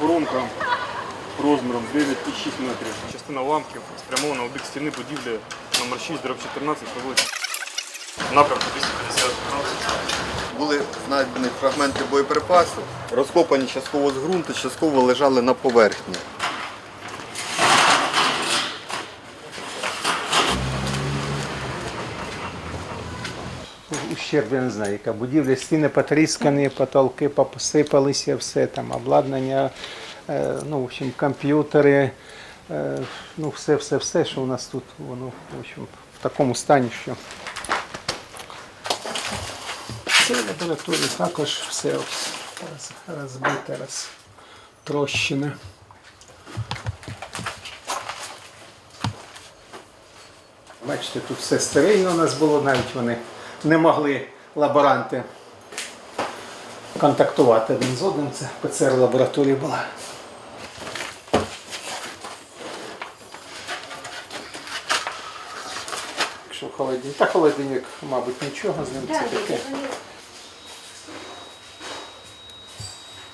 Воронка розміром 9,6 метрів. Частина уламків спрямована у бік стіни будівлі номер 6, дроб 14 по вулиці. Напрямку 250 Були знайдені фрагменти боєприпасу, розкопані частково з ґрунту, частково лежали на поверхні. Ущерб, я не знаю, яка будівля, стіни потріскані, потолки посипалися, все там, обладнання, е, ну, в общем, комп'ютери, е, ну, все, все, все, що у нас тут, воно, в общем, в такому стані, що. Це лабораторія також все ось роз, розбите, розтрощене. Бачите, тут все стерильно у нас було, навіть вони не могли лаборанти контактувати один з одним. Це ПЦР-лабораторія була. Якщо холодильник, та холодильник, мабуть, нічого з ним це таке.